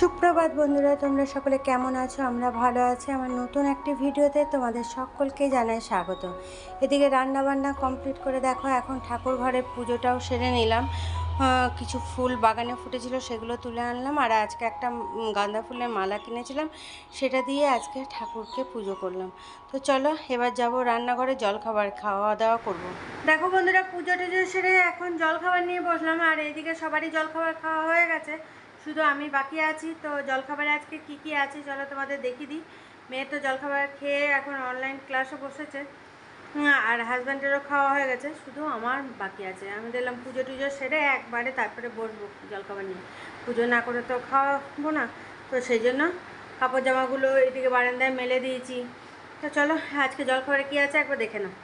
সুপ্রভাত বন্ধুরা, তোমরা সকলে কেমন আছো? আমরা ভালো আছি। আমার নতুন একটি ভিডিওতে তোমাদের সকলকে জানাই স্বাগত। এদিকে রান্নাবান্না কমপ্লিট করে দেখো, এখন ঠাকুর ঘরের পুজোটাও সেরে নিলাম। কিছু ফুল বাগানে ফুটেছিল, সেগুলো তুলে আনলাম। আর আজকে একটা গাঁদা ফুলের মালা কিনেছিলাম, সেটা দিয়ে আজকে ঠাকুরকে পুজো করলাম। তো চলো, এবার যাব রান্নাঘরে, জলখাবার খাওয়া দাওয়া করব। দেখো বন্ধুরা পুজো টুজো সেরে এখন জলখাবার নিয়ে বসলাম, আর এইদিকে সবারই জলখাবার খাওয়া হয়ে গেছে। শুধু আমি বাকি আছি, তো জলখাবারে আজকে কি কি আছে চলো তোমাদের দেখিয়ে দিই। মেয়ে তো জলখাবার খেয়ে এখন অনলাইন ক্লাসে বসেছে আর হাজব্যান্ডেরও খাওয়া হয়ে গেছে, শুধু আমার বাকি আছে। আমি দেখলাম পুজো টুজো সেরে একবারে তারপরে বসবো জলখাবার নিয়ে। পুজো না করে তো খাওয়াবো না, তো সেই জন্য কাপড় জামাগুলো এদিকে বারান্দায় মেলে দিয়েছি। তো চলো, আজকে জলখাবারে কী আছে একবার দেখে নাও।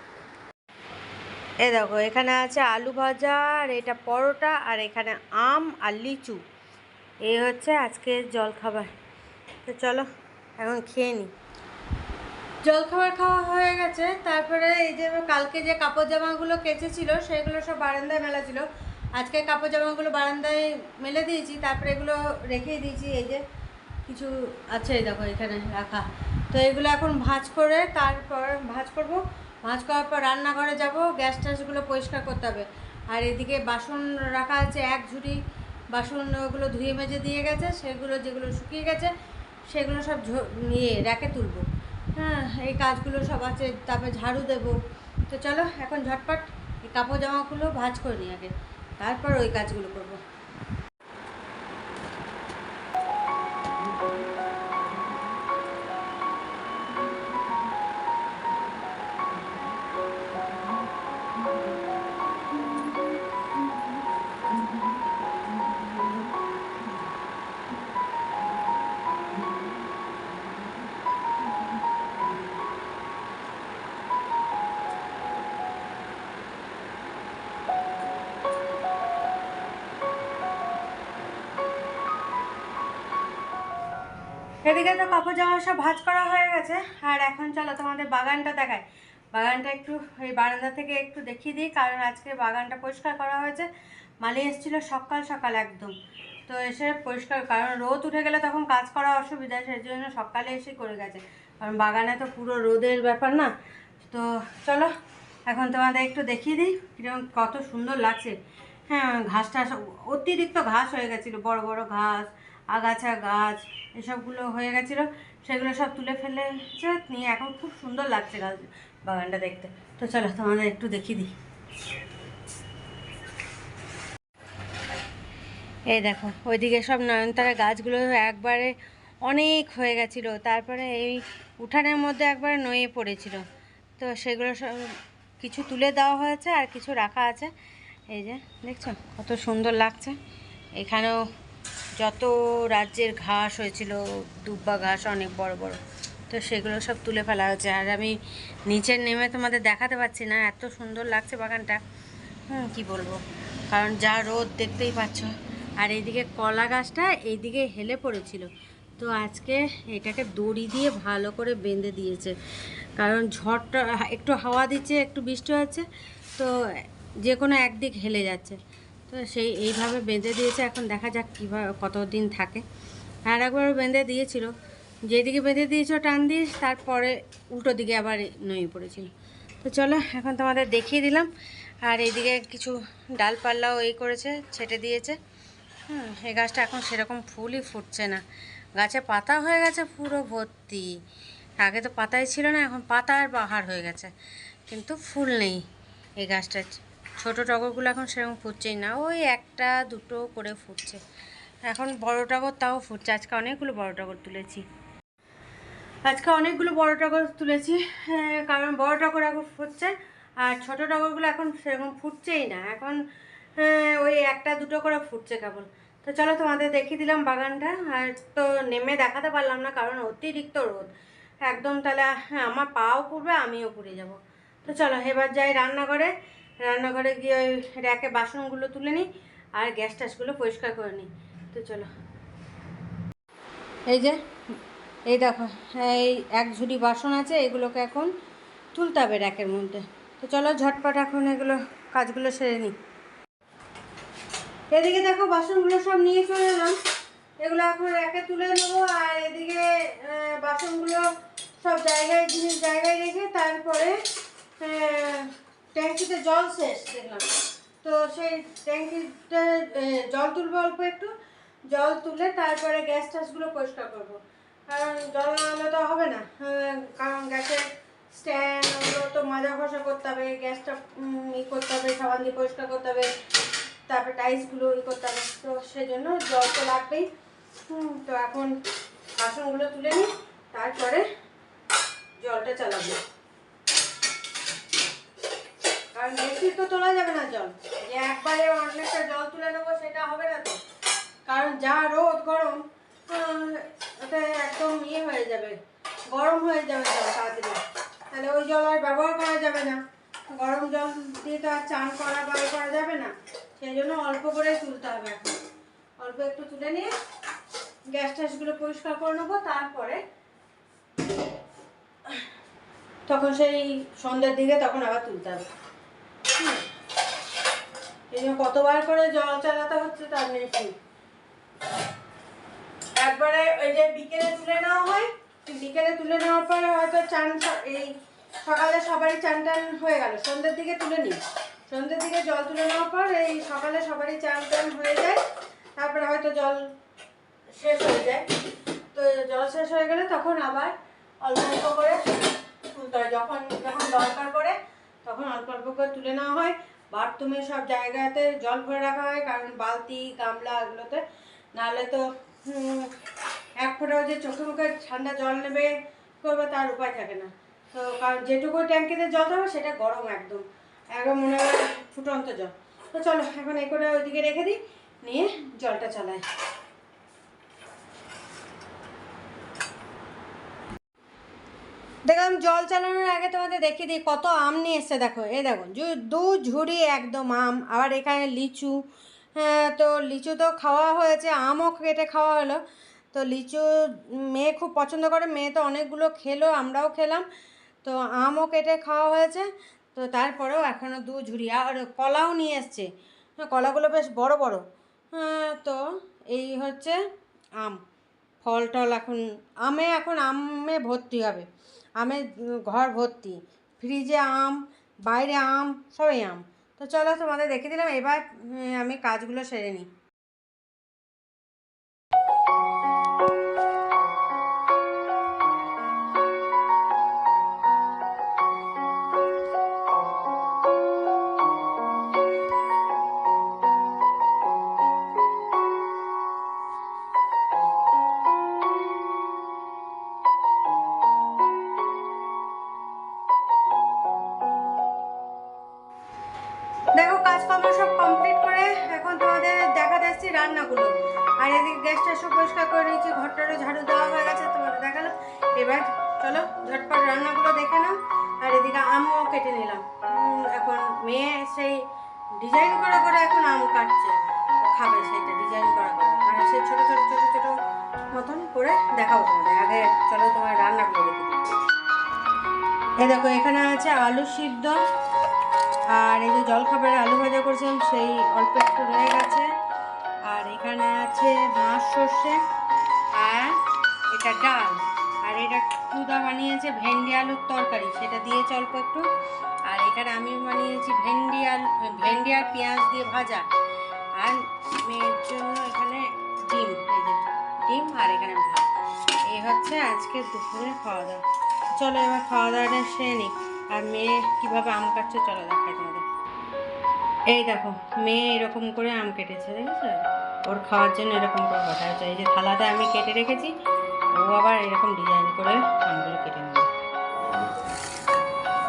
এ দেখো, এখানে আছে আলু ভাজা, আর এটা পরোটা, আর এখানে আম আর লিচু। এই হচ্ছে আজকের জলখাবার। তো চলো, এখন খেয়ে নিই জলখাবার খাওয়া হয়ে গেছে। তারপরে এই যে কালকে যে কাপড় জামাগুলো কেচেছিল, সেগুলো সব বারান্দায় মেলা ছিল। আজকে কাপড় জামাগুলো বারান্দায় মেলে দিয়েছি, তারপরে এগুলো রেখেই দিয়েছি। এই যে কিছু আছে, দেখো এখানে রাখা। তো এগুলো এখন ভাঁজ করে তারপর ভাঁজ করব। ভাঁজ করার পর রান্নাঘরে যাব। গ্যাস ট্যাসগুলো পরিষ্কার করতে হবে। আর এদিকে বাসন রাখা আছে, এক ঝুড়ি। বাসন ওগুলো ধুয়ে মেজে দিয়ে গেছে, সেগুলো যেগুলো শুকিয়ে গেছে, সেগুলো সব নিয়ে র্যাকে তুলব। হ্যাঁ এই কাজগুলো সব আছে, তারপরে ঝাড়ু দেব। তো চলো, এখন ঝটপট এই কাপড় জামাগুলো ভাঁজ করে নিই আগে। তারপর ওই কাজগুলো করব। এদিকে তো কাপড় জামা সব ভাঁজ করা হয়ে গেছে। আর এখন চলো তোমাদের বাগানটা দেখায় বাগানটা একটু এই বারান্দা থেকে একটু দেখিয়ে দিই, কারণ আজকে বাগানটা পরিষ্কার করা হয়েছে। মালি এসেছিল সকাল সকাল একদম। তো এসে পরিষ্কার, কারণ রোদ উঠে গেলে তখন কাজ করা অসুবিধা সেই জন্য সকালে এসে করে গেছে। কারণ বাগানে তো পুরো রোদের ব্যাপার না। তো চলো, এখন তোমাদের একটু দেখিয়ে দিই কীরকম কত সুন্দর লাগছে। হ্যাঁ ঘাসটা অতিরিক্ত ঘাস হয়ে গেছিল, বড় বড় ঘাস। আগাছা গাছ, এসবগুলো হয়ে গেছিল। সেগুলো সব তুলে ফেলেছে নিয়ে, এখন খুব সুন্দর লাগছে গাছ বাগানটা দেখতে। তো চলো তোমাদের একটু দেখিয়ে দিই। এই দেখো, ওইদিকে সব নয়নতারা গাছগুলো একবারে অনেক হয়ে গেছিল। তারপরে এই উঠানের মধ্যে একবারে নয়ে পড়েছিল। তো সেগুলো সব কিছু তুলে দেওয়া হয়েছে আর কিছু রাখা আছে। এই যে, দেখছ কত সুন্দর লাগছে। এখানেও যত রাজ্যের ঘাস হয়েছিল, দুব্বা ঘাস অনেক বড় বড়, তো সেগুলো সব তুলে ফেলা হয়েছে। আর আমি নিচে নেমে তোমাদের দেখাতে পারছি না, এত সুন্দর লাগছে বাগানটা। হুম, কী বলব? কারণ যা রোদ দেখতেই পাচ্ছ। আর এইদিকে কলা গাছটা এইদিকে হেলে পড়েছিল। তো আজকে এটাকে দড়ি দিয়ে ভালো করে বেঁধে দিয়েছে। কারণ ঝড়টা, একটু হাওয়া দিচ্ছে, একটু বৃষ্টি হচ্ছে, তো যে কোনো একদিক হেলে যাচ্ছে। তো সেই এইভাবে বেঁধে দিয়েছে। এখন দেখা যাক কীভাবে কতদিন থাকে। আর একবার বেঁধে দিয়েছিল। যেদিকে বেঁধে দিয়েছিল টান দিয়ে, তারপরে উল্টো দিকে আবার নয়ে পড়েছিল। তো চলো, এখন তোমাদের দেখিয়ে দিলাম। আর এইদিকে কিছু ডালপাল্লাও এই করেছে, ছেটে দিয়েছে। হুম এই গাছটা এখন সেরকম ফুলই ফুটছে না। গাছে পাতা হয়ে গেছে পুরো ভর্তি। আগে তো পাতাই ছিল না, এখন পাতা আর বাহার হয়ে গেছে। কিন্তু ফুল নেই এই গাছটা ছোট টগরগুলো এখন সেরকম ফুটছেই না। ওই একটা দুটো করে ফুটছে। এখন বড় টগর তাও ফুটছে। আজকে অনেকগুলো বড় টগর তুলেছি। আজকে অনেকগুলো বড় টগর তুলেছি। হ্যাঁ, কারণ বড় টগর এখন ফুটছে আর ছোট টগরগুলো এখন সেরকম ফুটছেই না। এখন হ্যাঁ, ওই একটা দুটো করে ফুটছে কেবল। তো চলো তোমাদের দেখিয়ে দিলাম বাগানটা। আর তো নেমে দেখাতে পারলাম না কারণ অতিরিক্ত রোদ। একদম তাহলে হ্যাঁ, আমার পাও পুড়বে আমিও পুড়ে যাব। তো চলো এবার যাই রান্নাঘরে। রান্নাঘরে গিয়ে ওই র্যাকে বাসনগুলো তুলে নিই আর গ্যাস ট্যাসগুলো পরিষ্কার করে নিই। তো চলো। এই যে, এই দেখো, এই এক ঝুড়ি বাসন আছে, এগুলোকে এখন তুলতে হবে র্যাকের মধ্যে। তো চলো ঝটপট এখন এগুলো, কাজগুলো সেরে নিই। এদিকে দেখো বাসনগুলো সব নিয়ে চলে এলাম। এগুলো এখন একে তুলে নেব আর এদিকে বাসনগুলো সব জায়গায়, জিনিস জায়গায় রেখে তারপরে ট্যাঙ্কিতে জল শেষ, দেখলাম। তো সেই ট্যাঙ্কিতে জল তুলবো অল্প একটু, জল তুলে তারপরে গ্যাস ট্যাসগুলো পরিষ্কার করব। কারণ জল না হলে তো হবে না। কারণ গ্যাসের স্ট্যান্ড, ওগুলো তো মাজা ঘষা করতে হবে, গ্যাসটা ই করতে হবে, সাবান দিয়ে পরিষ্কার করতে হবে, তারপরে টাইলসগুলো ই করতে হবে। তো সেই জন্য জল তো লাগবেই। তো এখন বাসনগুলো তুলে নিই, তারপরে জলটা চালাবো। কারণ বেশি তো তোলা যাবে না জল। যে একবারে অনেকটা জল তুলে নেব, সেটা হবে না তো। কারণ যা রোদ, গরম ওটা একদম ইয়ে হয়ে যাবে, গরম হয়ে যাবে জল তাড়াতাড়ি। তাহলে ওই জল আর ব্যবহার করা যাবে না। গরম জল দিয়ে তো আর চান করা বা করা যাবে না। সেই জন্য অল্প করে তুলতে হবে এখন। অল্প একটু তুলে নিয়ে গ্যাস ট্যাসগুলো পরিষ্কার করে নেব, তারপরে তখন সেই সন্ধ্যের দিকে তখন আবার তুলতে হবে। এই জন্য কতবার করে জল চালাতে হচ্ছে তার নেই একবারে ওই যে বিকেলে তুলে নেওয়া হয়, বিকেলে তুলে নেওয়ার পরে হয়তো চান এই সকালে সবারই চান টান হয়ে গেল, সন্ধ্যের দিকে তুলে নিই। সন্ধ্যের দিকে জল তুলে নেওয়ার পর এই সকালে সবারই চান টান হয়ে যায়, তারপরে হয়তো জল শেষ হয়ে যায়। তো জল শেষ হয়ে গেলে তখন আবার অল্প অল্প করে তুলতে হয় যখন যখন দরকার পড়ে তখন অল্প অল্প করে তুলে নেওয়া হয়। বাথরুমে সব জায়গাতে জল ভরে রাখা হয়, কারণ বালতি, গামলা এগুলোতে। নাহলে তো এক ফোঁটাও যে চোখে মুখে ঠান্ডা জল নেবে করবে তার উপায় থাকে না। তো কারণ যেটুকু ট্যাঙ্কিতে জল দেবো সেটা গরম একদম। একদম মনে হয় ফুটন্ত জল। তো চলো, এখন এই করে ওইদিকে রেখে দিই, নিয়ে জলটা চালাই। দেখলাম জল চালানোর আগে তোমাদের দেখিয়ে দিই, কত আম নিয়ে এসছে, দেখো, এই দেখো দু ঝুড়ি একদম আম, আবার এখানে লিচু হ্যাঁ তো লিচু তো খাওয়া হয়েছে, আমও কেটে খাওয়া হলো, তো লিচু মেয়ে খুব পছন্দ করে, মেয়ে তো অনেকগুলো খেলো, আমরাও খেলাম, তো আমও কেটে খাওয়া হয়েছে, তো তারপরেও এখনও দু ঝুড়ি, আর কলাও নিয়ে এসছে হ্যাঁ কলাগুলো বেশ বড় বড় হ্যাঁ তো এই হচ্ছে আম, ফল টল এখন, আমে এখন আমে ভর্তি হবে আমে উম, ঘর ভর্তি। ফ্রিজে আম বাইরে আম সবই আম। তো চলো তোমাদের দেখে দিলাম এবার আমি কাজগুলো সেরে নিই। এবার চলো, ঝটপট রান্নাগুলো দেখে নাও। আর এদিকে আমও কেটে নিলাম। এখন মেয়ে সেই ডিজাইন করে করে এখন আম কাটছে। খাবে সেইটা ডিজাইন করা করে। মানে সেই ছোটো ছোটো ছোটো ছোটো মতন করে দেখাবো তোমাদের। আগে চলো তোমার রান্নাগুলো দেখে এই দেখো, এখানে আছে আলু সিদ্ধ। আর এই যে জলখাবারে আলু ভাজা করেছিলাম, সেই অল্প একটু রয়ে গেছে। আর এখানে আছে মাছ, সর্ষে। আর এটা ডাল। আর এটা টুদা বানিয়েছে ভেন্ডি আলুর তরকারি, সেটা দিয়েছে অল্প একটু। আর এখানে আমি বানিয়েছি ভেন্ডি আলু, ভেন্ডি আর পেঁয়াজ দিয়ে ভাজা। আর মেয়ের জন্য এখানে ডিম ডিম আর এখানে ভাত। এই হচ্ছে আজকে দুপুরে খাওয়া দাওয়া চলো এবার খাওয়া দাওয়াটা সেরে নিই। আর মেয়ে কীভাবে আম কাটছে চলো দেখাই তোমাদের। এই দেখো, মেয়ে এরকম করে আম কেটেছে, দেখেছ? ওর খাওয়ার জন্য এরকম করে কথা হচ্ছে এই যে থালাটা আমি কেটে রেখেছি। ও আবার এরকম ডিজাইন করে আমগুলো কেটে নেবে।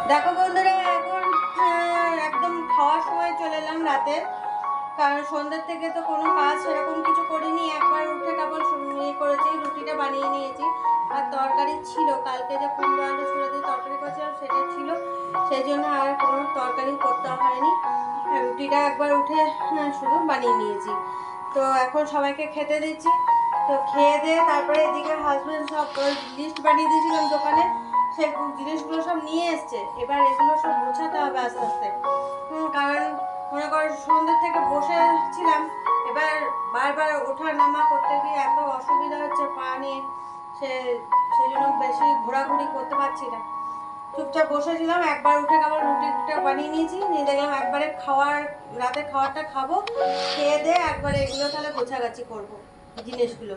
দেখো বন্ধুরা এখন একদম খাওয়ার সময় চলে এলাম রাতে। কারণ সন্ধ্যের থেকে তো কোনো কাজ সেরকম কিছু করিনি। একবার উঠে কেবল ইয়ে করেছি রুটিটা বানিয়ে নিয়েছি। আর তরকারি ছিল কালকে যে কুমড়ো আলু দিয়ে তরকারি করেছিলাম সেটা ছিল। সেই জন্য আর কোনো তরকারি করতে হয়নি। রুটিটা একবার উঠে হ্যাঁ, শুধু বানিয়ে নিয়েছি। তো এখন সবাইকে খেতে দিচ্ছি। তো খেয়ে দিয়ে তারপরে এদিকে হাজব্যান্ড সব লিস্ট বানিয়ে দিয়েছিলাম দোকানে। সে জিনিসগুলো সব নিয়ে এসছে। এবার এগুলো সব গোছাতে হবে আস্তে আস্তে। কারণ মনে করো সন্ধ্যের থেকে বসে ছিলাম এবার বারবার ওঠা নামা করতে গিয়ে এত অসুবিধা হচ্ছে হচ্ছে পা নিয়ে। সে সেই জন্য বেশি ঘোরাঘুরি করতে পারছি না। চুপচাপ বসেছিলাম, একবার উঠে আবার রুটিটা বানিয়ে নিয়েছি। নিয়ে দেখলাম একবারে খাওয়ার, রাতে খাওয়ারটা খাব। খেয়ে দিয়ে একবারে এগুলো তাহলে গোছাগাছি করব। জিনিসগুলো।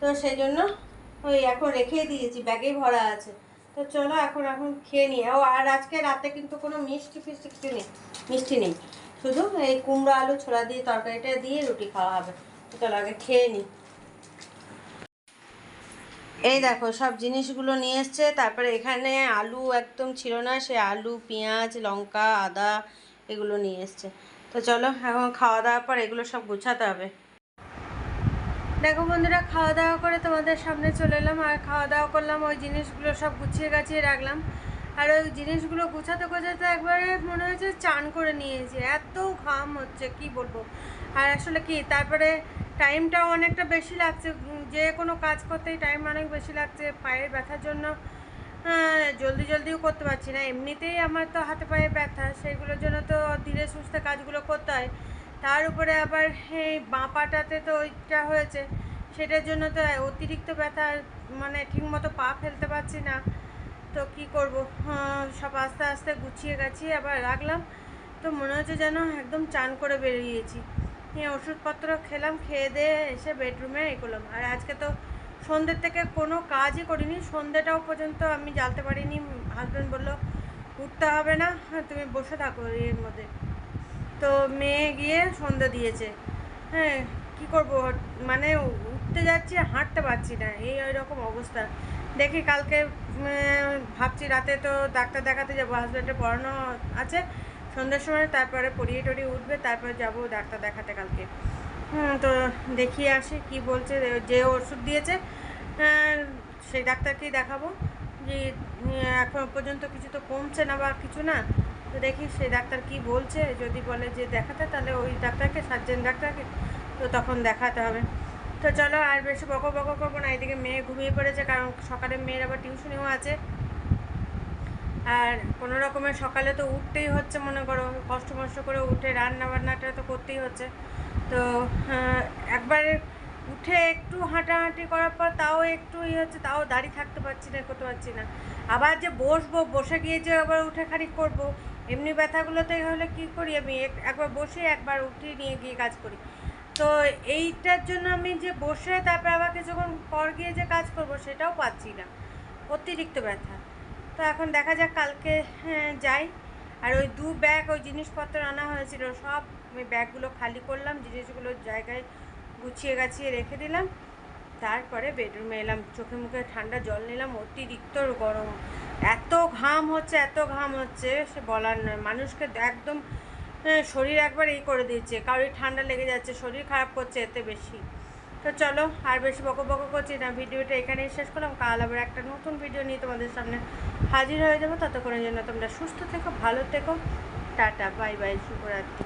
তো সেই জন্য ওই এখন রেখেই দিয়েছি, ব্যাগেই ভরা আছে। তো চলো এখন এখন খেয়ে নিই ও, আর আজকে রাতে কিন্তু কোনো মিষ্টি ফিষ্টি কিছু নেই, মিষ্টি নেই। শুধু এই কুমড়ো আলু ছোলা দিয়ে তরকারিটা দিয়ে রুটি খাওয়া হবে। তো চলো আগে খেয়ে নিই এই দেখো, সব জিনিসগুলো নিয়ে এসছে। তারপরে এখানে আলু একদম ছিল না, সে আলু, পেঁয়াজ, লঙ্কা, আদা এগুলো নিয়ে এসছে। তো চলো, এখন খাওয়া দাওয়ার পর এগুলো সব গুছাতে হবে। দেখো বন্ধুরা খাওয়া দাওয়া করে তোমাদের সামনে চলে এলাম। আর খাওয়া দাওয়া করলাম, ওই জিনিসগুলো সব গুছিয়ে গাছিয়ে রাখলাম। আর ওই জিনিসগুলো গুছাতে গোছাতে একবারে মনে হয়েছে চান করে নিয়েছে। এত ঘাম হচ্ছে, কি বলব? আর আসলে কি, তারপরে টাইমটাও অনেকটা বেশি লাগছে। যে কোনো কাজ করতেই টাইম অনেক বেশি লাগছে। পায়ের ব্যথার জন্য জলদি জলদিও করতে পারছি না। এমনিতেই আমার তো হাতে পায়ে ব্যথা। সেইগুলোর জন্য তো ধীরে সুস্থে কাজগুলো করতে হয়। তার উপরে আবার এই বাঁ পাটাতে তো ওইটা হয়েছে। সেটার জন্য তো অতিরিক্ত ব্যথা মানে ঠিকমতো পা ফেলতে পারছি না। তো কি করব? সব আস্তে আস্তে গুছিয়ে গাছিয়ে আবার রাখলাম। তো মনে হচ্ছে যেন একদম চান করে বেরিয়েছি। হ্যাঁ ওষুধপত্র খেলাম খেয়ে দিয়ে এসে বেডরুমে এ করলাম। আর আজকে তো সন্ধ্যের থেকে কোনো কাজই করিনি। সন্ধ্যেটাও পর্যন্ত আমি জ্বালতে পারিনি। হাজব্যান্ড বলল উঠতে হবে না হ্যাঁ, তুমি বসে থাকো এর মধ্যে। তো মেয়ে গিয়ে সন্ধ্যা দিয়েছে। হ্যাঁ কি করব? মানে উঠতে যাচ্ছি হাঁটতে পারছি না। এই ওই রকম অবস্থা। দেখি কালকে ভাবছি রাতে তো ডাক্তার দেখাতে যাব হাজব্যান্ডের পড়ানো আছে। সন্ধ্যার সময় তারপরে পড়িয়ে টড়িয়ে উঠবে তারপরে যাব ডাক্তার দেখাতে কালকে। তো দেখিয়ে আসি কি বলছে যে ওষুধ দিয়েছে আহ, সেই ডাক্তারকেই দেখাবো। যে এখন পর্যন্ত কিছু তো কমছে না বা কিছু না। তো দেখি সেই ডাক্তার কি বলছে, যদি বলে যে দেখাতে, তাহলে ওই ডাক্তারকে, সার্জেন ডাক্তারকে, তো তখন দেখাতে হবে। তো চলো আর বেশি বকো বকো করব না, এদিকে মেয়ে ঘুমিয়ে পড়েছে, কারণ সকালে মেয়ের আবার টিউশনিও আছে। আর কোনো রকমের সকালে তো উঠতেই হচ্ছে, মনে করো, কষ্ট মষ্ট করে উঠে রান্না বান্নাটা তো করতেই হচ্ছে। তো একবারে উঠে একটু হাঁটাহাঁটি করার পর তাও একটু ইয়ে হচ্ছে, তাও দাঁড়িয়ে থাকতে পারছি না, করতে পারছি না। আবার যে বসবো, বসে গিয়ে যে আবার উঠে খানিক করব এমনি ব্যথাগুলোতে হলে কী করি আমি? একবার বসে একবার উঠিয়ে নিয়ে গিয়ে কাজ করি। তো এইটার জন্য আমি যে বসে তারপর আমাকে যখন পর গিয়ে যে কাজ করব সেটাও পাচ্ছি না। অতিরিক্ত ব্যথা। তো এখন দেখা যাক কালকে হ্যাঁ, যাই। আর ওই দু ব্যাগ ওই জিনিসপত্র আনা হয়েছিল সব ওই ব্যাগগুলো খালি করলাম জিনিসগুলো জায়গায় গুছিয়ে গাছিয়ে রেখে দিলাম। তারপরে বেডরুমে এলাম চোখে মুখে ঠান্ডা জল নিলাম অতিরিক্ত গরম। এত ঘাম হচ্ছে, এত ঘাম হচ্ছে, সে বলার নয়। মানুষকে একদম শরীর একবার এই করে দিচ্ছে। কারোর ঠান্ডা লেগে যাচ্ছে, শরীর খারাপ করছে এতে বেশি। তো চলো, আর বেশি বকো বকো করছি না। ভিডিওটা এখানেই শেষ করলাম। কাল আবার একটা নতুন ভিডিও নিয়ে তোমাদের সামনে হাজির হয়ে যাব। ততক্ষণের জন্য তোমরা সুস্থ থেকো, ভালো থেকো। টাটা, বাই বাই, শুভরাত্রি।